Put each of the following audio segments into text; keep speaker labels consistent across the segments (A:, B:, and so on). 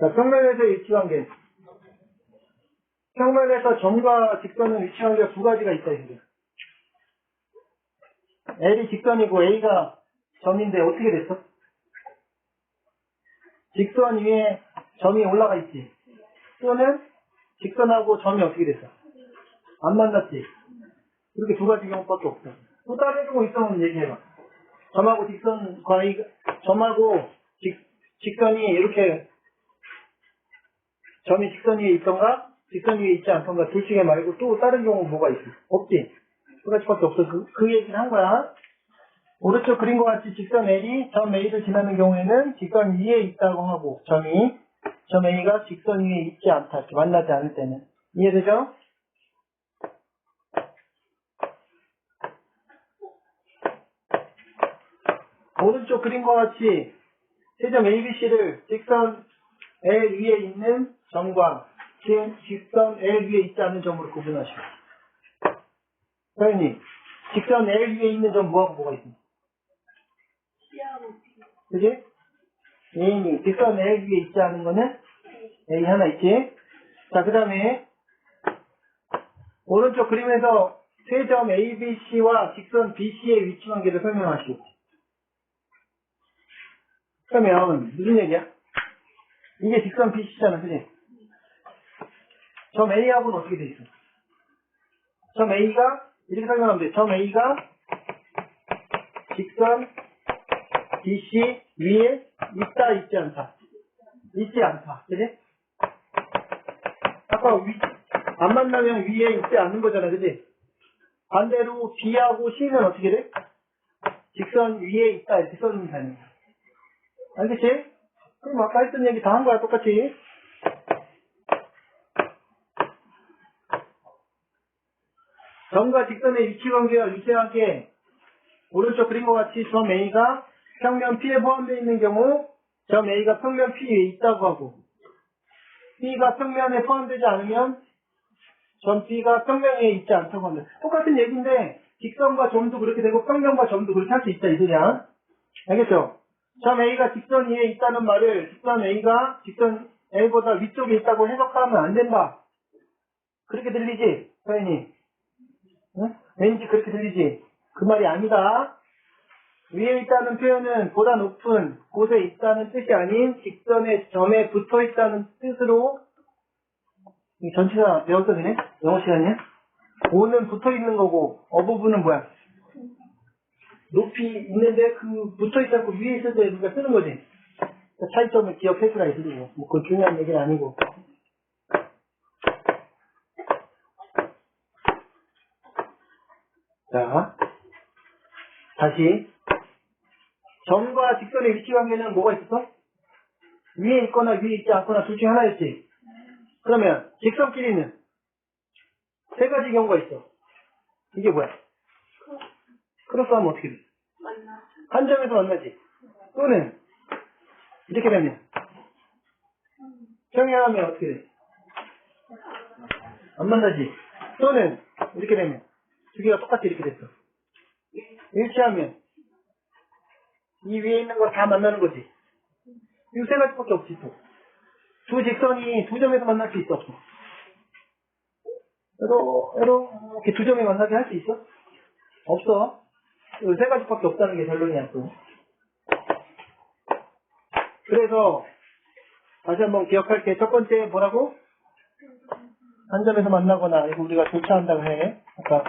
A: 자, 평면에서의 위치관계. 평면에서 점과 직선은 위치관계가 두 가지가 있다, 이게. L이 직선이고 A가 점인데 어떻게 됐어? 직선 위에 점이 올라가 있지. 또는 직선하고 점이 어떻게 됐어? 안 만났지. 이렇게 두 가지 경우밖에 없어. 또 다른 경우 있으면 얘기해봐. 점하고 직선 과이 점하고 직, 직선이 이렇게 점이 직선 위에 있던가 직선 위에 있지 않던가 둘 중에 말고 또 다른 경우 뭐가 있어? 없지. 두 가지밖에 없어. 그, 그 얘기를 한 거야. 오른쪽 그림과 같이 직선 L이 점 A를 지나는 경우에는 직선 위에 있다고 하고 점이 점 A가 직선 위에 있지 않다. 이렇게 만나지 않을 때는 이해되죠? 오른쪽 그림과 같이 세점 ABC를 직선 L 위에 있는 점과 직- 직선 L 위에 않은 점으로 구분하시오. 서현이, 직선 L 위에 있는 점 뭐하고 뭐가 있습니까? 그지? A니, 직선 L 위에 있지 않은 거는 A 하나 있지? 자, 그 다음에, 오른쪽 그림에서 세 점 ABC와 직선 BC의 위치 관계를 설명하시오. 그러면, 무슨 얘기야? 이게 직선 BC잖아, 그지? 점 A하고는 어떻게 돼 있어? 점 A가, 이렇게 설명하면 돼. 점 A가 직선 BC 위에 있다, 있지 않다. 있지 않다. 그지? 아까 위, 안 만나면 위에 있지 않는 거잖아. 그지? 반대로 B하고 C는 어떻게 돼? 직선 위에 있다. 이렇게 써주면 되는 거야. 알겠지? 그럼 아까 했던 얘기 다 한 거야. 똑같이. 점과 직선의 위치 관계와 유사하게 오른쪽 그림과 같이 점 A가 평면 P에 포함되어 있는 경우 점 A가 평면 P 위에 있다고 하고 B가 평면에 포함되지 않으면 점 B가 평면 위에 있지 않다고 합니다. 똑같은 얘기인데 직선과 점도 그렇게 되고 평면과 점도 그렇게 할 수 있다 이 소리야. 알겠죠? 점 A가 직선 위에 있다는 말을 직선 A가 직선 A보다 위쪽에 있다고 해석하면 안 된다. 그렇게 들리지? 서현이? 응? 왠지 그렇게 들리지? 그 말이 아니다. 위에 있다는 표현은 보다 높은 곳에 있다는 뜻이 아닌 직선의 점에 붙어 있다는 뜻으로 이 전치사 배웠어 되네? 영어 시간이야? 오는 붙어 있는 거고 어 부분은 뭐야? 높이 있는데 그 붙어 있지 않고 위에 있을 때 우리가 쓰는 거지. 그 차이점을 기억해 주라 이 소리고. 뭐 그건 중요한 얘기는 아니고. 자, 다시. 점과 직선의 위치 관계는 뭐가 있었어? 위에 있거나 위에 있지 않거나 둘 중에 하나였지. 그러면 직선끼리는 세 가지 경우가 있어. 이게 뭐야? 크로스하면 어떻게 돼?
B: 만나.
A: 한 점에서 만나지. 또는 이렇게 되면 평행하면 어떻게 돼? 안 만나지. 또는 이렇게 되면 두 개가 똑같이 이렇게 됐어. 일치하면 이 위에 있는 거다 만나는 거지. 이 세 가지밖에 없지 또. 두 직선이 두 점에서 만날 수 있어 없어? 이렇게 두 점에 만나게 할 수 있어? 없어. 이세 가지밖에 없다는 게 결론이야 또. 그래서 다시 한번 기억할게. 첫 번째 뭐라고? 한 점에서 만나거나 이거 우리가 교차한다고 해. 아까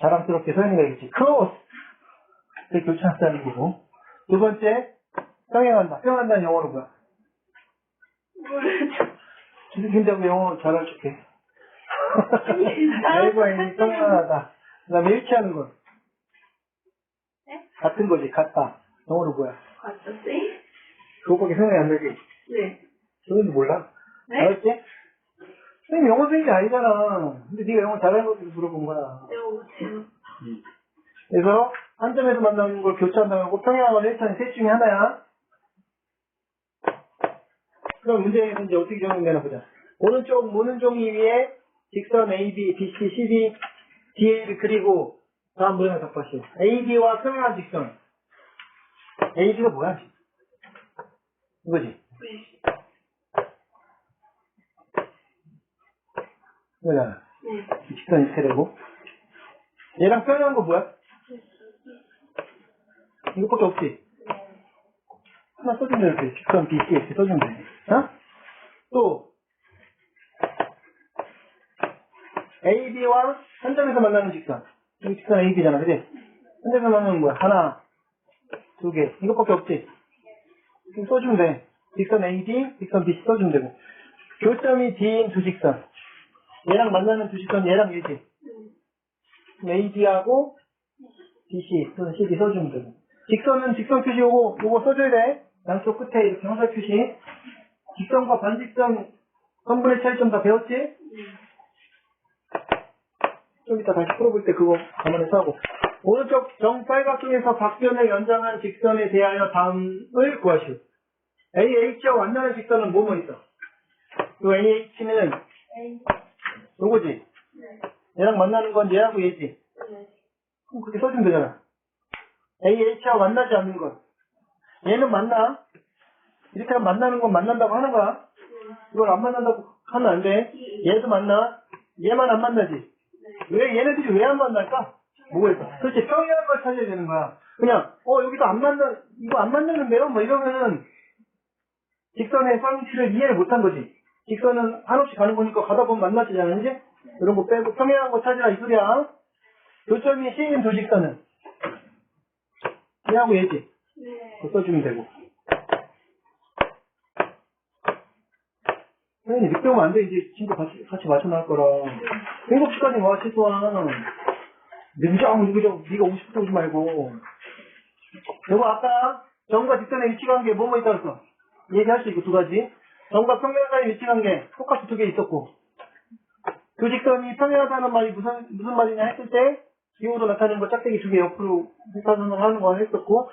A: 자랑스럽게 서현이가 얘기했지. 크로스. 그게 교차한다는 거고. 두 번째 평행한다. 평행한다는 영어로 뭐야?
B: 모르죠.
A: 기승긴다고 영어 잘할 줄게. L과 N이 평행하다. 그 다음에 일치하는 건
B: 네?
A: 같은 거지. 같다. 영어로 뭐야?
B: 맞췄지?
A: 그거밖에 생각이 안 나지.
B: 네.
A: 저는도 몰라.
B: 네?
A: 알았지? 선생님 영어 선생님이 아니잖아. 근데 네가 영어 잘하는 것도 물어본 거야.
B: 못해요.
A: 그래서 한 점에서 만나는 걸 교차한다고 하고 평행하거나 일치하는 셋 중에 하나야. 그럼 문제는 이제 어떻게 적용되나 보자. 오른쪽 모는 종이 위에 직선 AB, BC, CD, DA를 그리고 다음 문항 답하시오. AB와 평행한 직선. AB가 뭐야? 이거지? 이거잖아.
B: 네.
A: 직선이 세대고. 얘랑 평행한 거 뭐야? 이것밖에 없지? 하나 써주면 이렇게 직선 BC 이렇게 써주면 돼. 어? 또 AB와 한 장에서 만나는 직선. 여기 직선 AB잖아, 그지? 만나는 거야. 하나, 두 개. 이것밖에 없지? 이거 써주면 돼. 직선 AB, 직선 BC 써주면 되고. 교점이 D인 두 직선. 얘랑 만나는 두 직선, 얘랑 얘지. AD하고 BC 또는 CD 써주면 되고. 직선은 직선 표시 요거, 요거 써줘야 돼. 양쪽 끝에 이렇게 화살 표시. 직선과 반직선 선분의 차이점 다 배웠지? 좀 이따 다시 풀어볼 때 그거 감안해서 하고. 오른쪽 정팔각형에서 각변을 연장한 직선에 대하여 다음을 구하시오. AH와 만나는 직선은 뭐뭐 있어? 요 AH는 요거지?
B: 네.
A: 얘랑 만나는 건 얘하고 얘지?
B: 네.
A: 그럼 그렇게 써주면 되잖아. AH와 만나지 않는 건. 얘는 만나. 이렇게 하면 만나는 건 만난다고 하는 거야. 이걸 안 만난다고 하면 안 돼. 얘도 만나. 얘만 안 만나지. 왜 얘네들이 왜 안 만날까? 뭐가 있어? 그렇지 평이한 걸 찾아야 되는 거야. 그냥 어 여기도 안 만나 이거 안 만나는데요? 뭐 이러면은 직선의 상치를 이해를 못한 거지. 직선은 한없이 가는 거니까 가다 보면 만나지 않은지? 이런 거 빼고 평이한 거 찾으라 이 소리야. 요점이 C인 두 직선은 얘하고 얘지.
B: 네.
A: 써주면 되고. 오면 안 돼. 이제 친구 같이, 같이 맞춰 나갈 거라. 7시까지 와, 최소한. 늦정, 네가 오고 싶다 오지 말고. 여보, 아까 정과 직선의 위치관계 뭐뭐 있다 그랬어? 얘기할 수 있고 두 가지. 정과 평면사의 위치관계 똑같이 두 개 있었고. 두 직선이 평면하다는 말이 무슨, 무슨 말이냐 했을 때, 기호로 나타내는 거 짝대기 두 개 옆으로 회사선을 하는 거 했었고,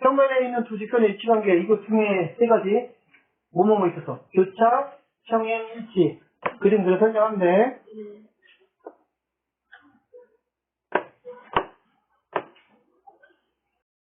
A: 평면에 있는 두 직선의 위치관계, 이거 중에 세 가지, 뭐뭐뭐 있었어. 교차, 평행, 일치. 그림 그려 설명하면 돼.
B: 네.